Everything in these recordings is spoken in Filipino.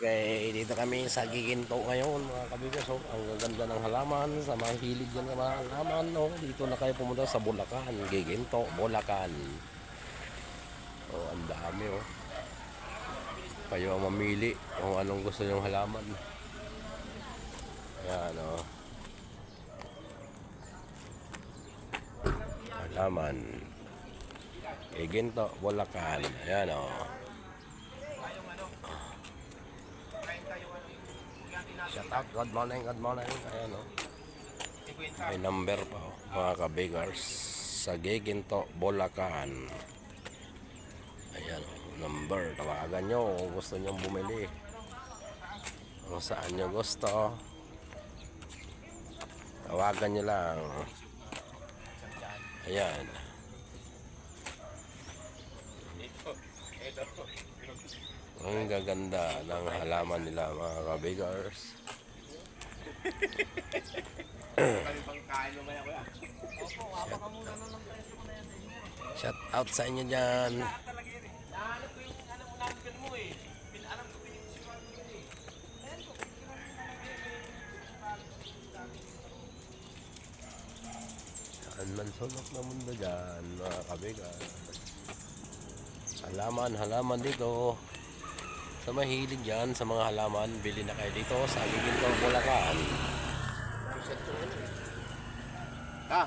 Okay, dito kami sa Giginto ngayon mga kabigas. Oh. Ang ganda ng halaman, sa mga hilig ng mga halaman. Oh. Dito na kayo pumunta sa Bulacan, Giginto, Bulacan. Oh, ang dami oh. Kayo ang mamili kung anong gusto nyong halaman. Ayan oh. Halaman. Giginto, Bulacan. Ayan oh. Shout out, good morning, good morning. Ayan o. May number pa o, mga kabigars. Sa Giginto, Bulacan. Ayan o, number. Tawagan nyo kung gusto nyo bumili. Kung saan nyo gusto. Tawagan nyo lang. Ayan. Ang gaganda ng halaman nila mga kabigars. Shout out sa inyo dyan. Saan man sulok na mundo dyan, mga kabigars. Halaman, halaman dito. Sa mahilig dyan, sa mga halaman, bili na kayo dito sa Giginto, Bulacan. Ah.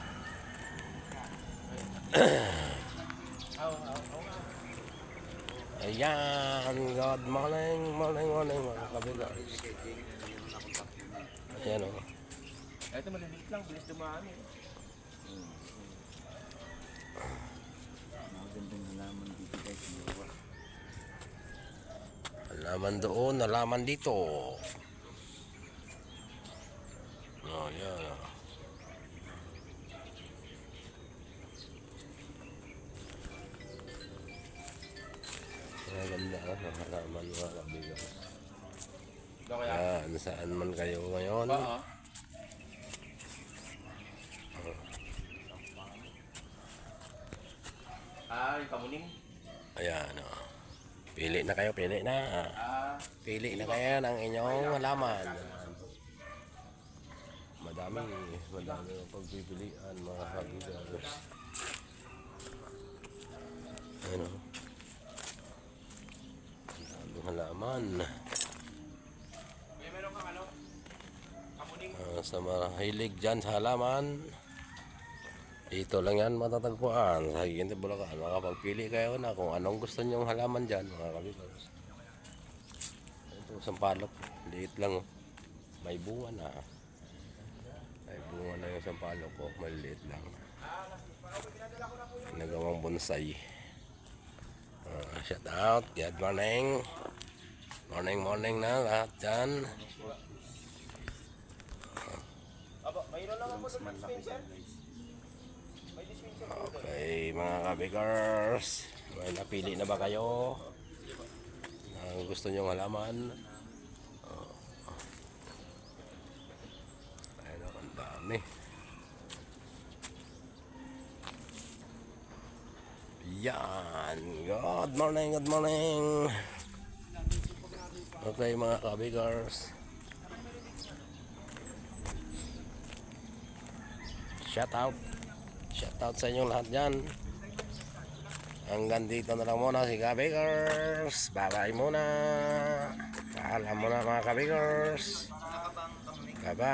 Ayan, good morning, morning, morning mga kabigars. Ayan o. Ito maliliit lang, bilis dumaan eh. Magandang halaman dito guys, Yowa. Halaman doon, halaman dito. Oh, oh. Maganda ah, ang halaman mga kaya? Yan, saan man kayo ngayon. Oo. Ah, yung kamuning? Ayan o. Pili na kayo, pili na. Pili na kayo ng inyong halaman. Madami, madami ang pagpipilian mga kabigars. Ayan o. Ang daming halaman. ano? Ah, sa mahilig dyan sa halaman, dito lang yan matatagpuan sa Higinti Bulacan. Makapagpili kayo na kung anong gusto nyong halaman dyan, mga kabigars. Ito, sampalok. Liit lang. oh. May bunga na. May bunga na yung sampalok ko. Maliit lang. Nagawang bonsai. Ah, shout out. Good morning. Morning, morning na lahat dyan. Aba, mayroon lang ako sa dispenser. May dispenser po doon. Okay, mga kabigars, may napili na ba kayo? Ang gusto nyong halaman? Oh. Ayun ang dami. Yan. Good morning, good morning. Okay, mga kabigars. Shout out. Shout out sa inyong lahat dyan. Hanggang dito na lang muna si Kabigers. Bye-bye muna. Paalam muna mga Kabigers. Bye-bye.